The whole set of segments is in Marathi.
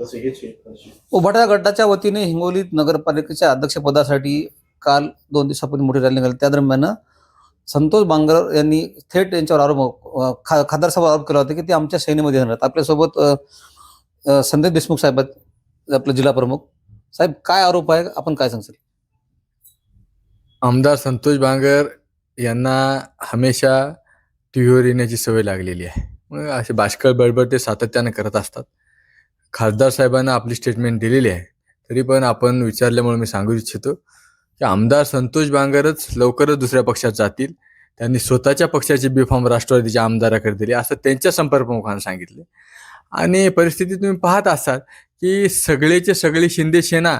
तसे हेच आहे. उभाटा गटाच्या वतीने हिंगोली नगरपालिकेच्या अध्यक्षपदासाठी काल दोन दिवसापूर्वी मोठी रॅली निघाली. त्या दरम्यान संतोष बांगर यांनी थेट यांच्यावर आरोप खा खासदार साहेब आरोप केला होता की ते आमच्या सैन्यामध्ये येणार आहेत. आपल्यासोबत संदेश देशमुख साहेब आहेत आपले जिल्हा प्रमुख. साहेब काय आरोप आहे? आपण काय सांगसाल आमदार संतोष बांगर यांना हमेशा टी व्हीवर येण्याची सवय लागलेली आहे. मग असे बाष्कळ बडबड ते सातत्याने करत असतात. खासदार साहेबांना आपली स्टेटमेंट दिलेली आहे. तरी पण आपण विचारल्यामुळे मी सांगू इच्छितो की आमदार संतोष बांगरच लवकरच दुसऱ्या पक्षात जातील. त्यांनी स्वतःच्या पक्षाचे बी फॉर्म राष्ट्रवादीच्या आमदाराकडे दिले असं त्यांच्या संपर्क सांगितले. आणि परिस्थिती तुम्ही पाहत असाल की सगळेचे सगळी शिंदे सेना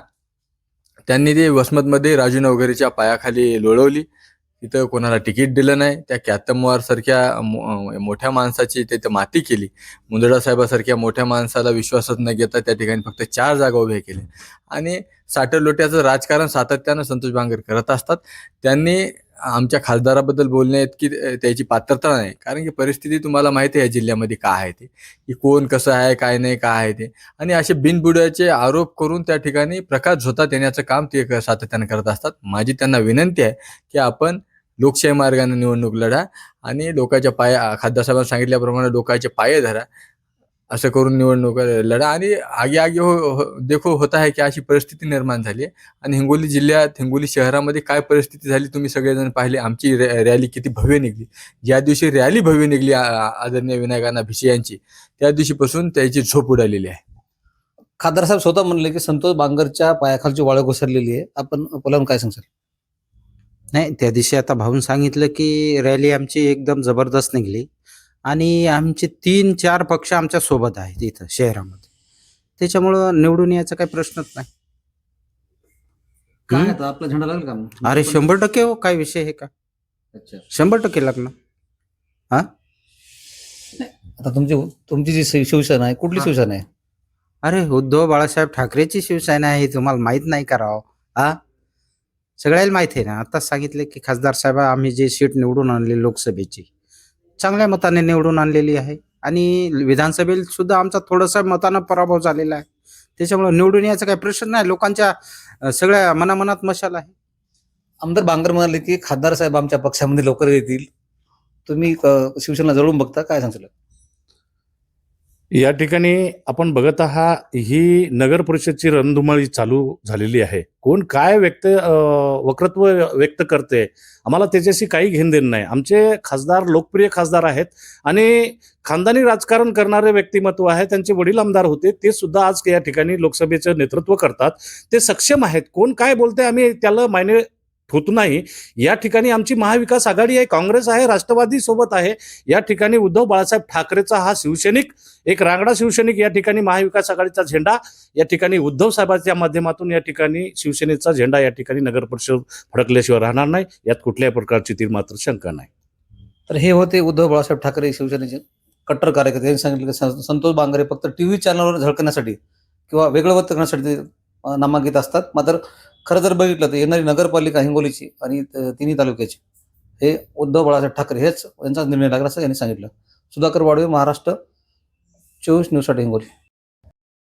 त्यांनी ते वसमतमध्ये राजू नवघरेच्या पायाखाली लोळवली. तिथं कोणाला तिकीट दिलं नाही. त्या कॅतमवार सारख्या मो- मोठ्या माणसाची तिथं माती केली. मुंदडा साहेबासारख्या मोठ्या माणसाला विश्वासात न घेता त्या ठिकाणी फक्त चार जागा उभ्या केल्या आणि साठलोट्याचं राजकारण सातत्यानं संतोष बांगर करत असतात. त्यांनी आमच्या खासदाराबद्दल बोलणे इतकी त्याची पात्रता नाही. कारण की परिस्थिती तुम्हाला माहिती आहे या जिल्ह्यामध्ये काय आहे ते. की कोण कसं आहे काय नाही काय आहे ते. आणि असे बिनबुड्याचे आरोप करून त्या ठिकाणी प्रकाश झोतात येण्याचं काम ते सातत्यानं करत असतात. माझी त्यांना विनंती आहे की आपण लोकशाही मार्गाने निवडणूक लढा आणि लोकांच्या पाया खासदार साहेबांना सांगितल्याप्रमाणे लोकांचे पाय धरा. असं करून निवडणूक लढा आणि आगे आगे हो हो- देखो होत आहे की अशी परिस्थिती निर्माण झाली आहे. आणि हिंगोली जिल्ह्यात हिंगोली शहरामध्ये काय परिस्थिती झाली तुम्ही सगळेजण पाहिले. आमची रॅ- रॅली किती भव्य निघली. ज्या दिवशी रॅली भव्य निघली आ- आदरणीय विनायकांना भिसे यांची त्या दिवशीपासून त्याची झोप उडालेली आहे. खासदार साहेब स्वतः म्हणले की संतोष बांगरच्या पायाखालची वाळ घसरलेली आहे. आपण बोलावून काय सांगसाल नाही त्या दिवशी आता भाऊन सांगितलं की रॅली आमची एकदम जबरदस्त निघली आणि आमचे तीन चार पक्ष आमच्यासोबत आहेत इथं शहरामध्ये. त्याच्यामुळं निवडून यायचा काही प्रश्नच नाही. काय हम्म? आता आपला झेंडा लागेल का मग? अरे शंभर टक्के हो काय विषय आहे का? अच्छा. शंभर टक्के लागणार आता तुमची तुमची जी शिव- शिवसेना आहे कुठली हा. शिवसेना आहे? अरे उद्धव बाळासाहेब ठाकरेची शिवसेना आहे तुम्हाला माहीत नाही का राव? हा? सगळ्याला माहिती आहे ना. आताच सांगितले की खासदार साहेब आम्ही जे सीट निवडून आणली लोकसभेची चांगल्या मताने निवडून आणलेली आहे. आणि विधानसभेत सुद्धा आमचा थोडासा मतानं पराभव झालेला आहे. त्याच्यामुळे निवडून यायचा काही प्रश्न नाही. लोकांच्या सगळ्या मनामनात मशाल आहे. आमदार बांगर म्हणाले की खासदार साहेब आमच्या पक्षामध्ये लवकर येतील. तुम्ही अं, शिवसेना जळून बघता काय सांगसाल या ठिकाणी आपण बघत आहात ही नगर परिषदची रणधुमाळी चालू झालेली आहे. कोण काय व्यक्त वक्रत्व व्यक्त करते आम्हाला त्याच्याशी काही घेण देणं नाही. आमचे खासदार लोकप्रिय खासदार आहेत आणि खानदानी राजकारण करणारे व्यक्तिमत्व आहे त्यांचे वडील आमदार होते ते सुद्धा आज या ठिकाणी लोकसभेचं नेतृत्व करतात. ते सक्षम आहेत. कोण काय बोलते आम्ही त्याला मायने होत नाही. या ठिकाणी आमची महाविकास आघाडी आहे काँग्रेस आहे राष्ट्रवादी सोबत आहे. या ठिकाणी उद्धव बाळासाहेब ठाकरेचा हा शिवसैनिक एक रांगडा शिवसैनिक या ठिकाणी महाविकास आघाडीचा झेंडा या ठिकाणी उद्धव साहेबांच्या माध्यमातून या ठिकाणी शिवसेनेचा झेंडा या ठिकाणी नगर परिषद फडकल्याशिवाय राहणार नाही. यात कुठल्याही प्रकारची ती मात्र शंका नाही. तर हे होते उद्धव बाळासाहेब ठाकरे शिवसेनेचे कट्टर कार्यकर्ते. यांनी सांगितलं की सं- संतोष बांगरे फक्त टी व्ही चॅनलवर झळकण्यासाठी किंवा वेगळं वत करण्यासाठी ते नामांकित असतात. मात्र खरं जर बघितलं तर येणारी नगरपालिका हिंगोलीची आणि तिन्ही तालुक्याची हे उद्धव बाळासाहेब ठाकरे हेच यांचा निर्णय लागला असं यांनी सांगितलं. सुधाकर वाडवे महाराष्ट्र चोवीस न्यूजसाठी हिंगोली.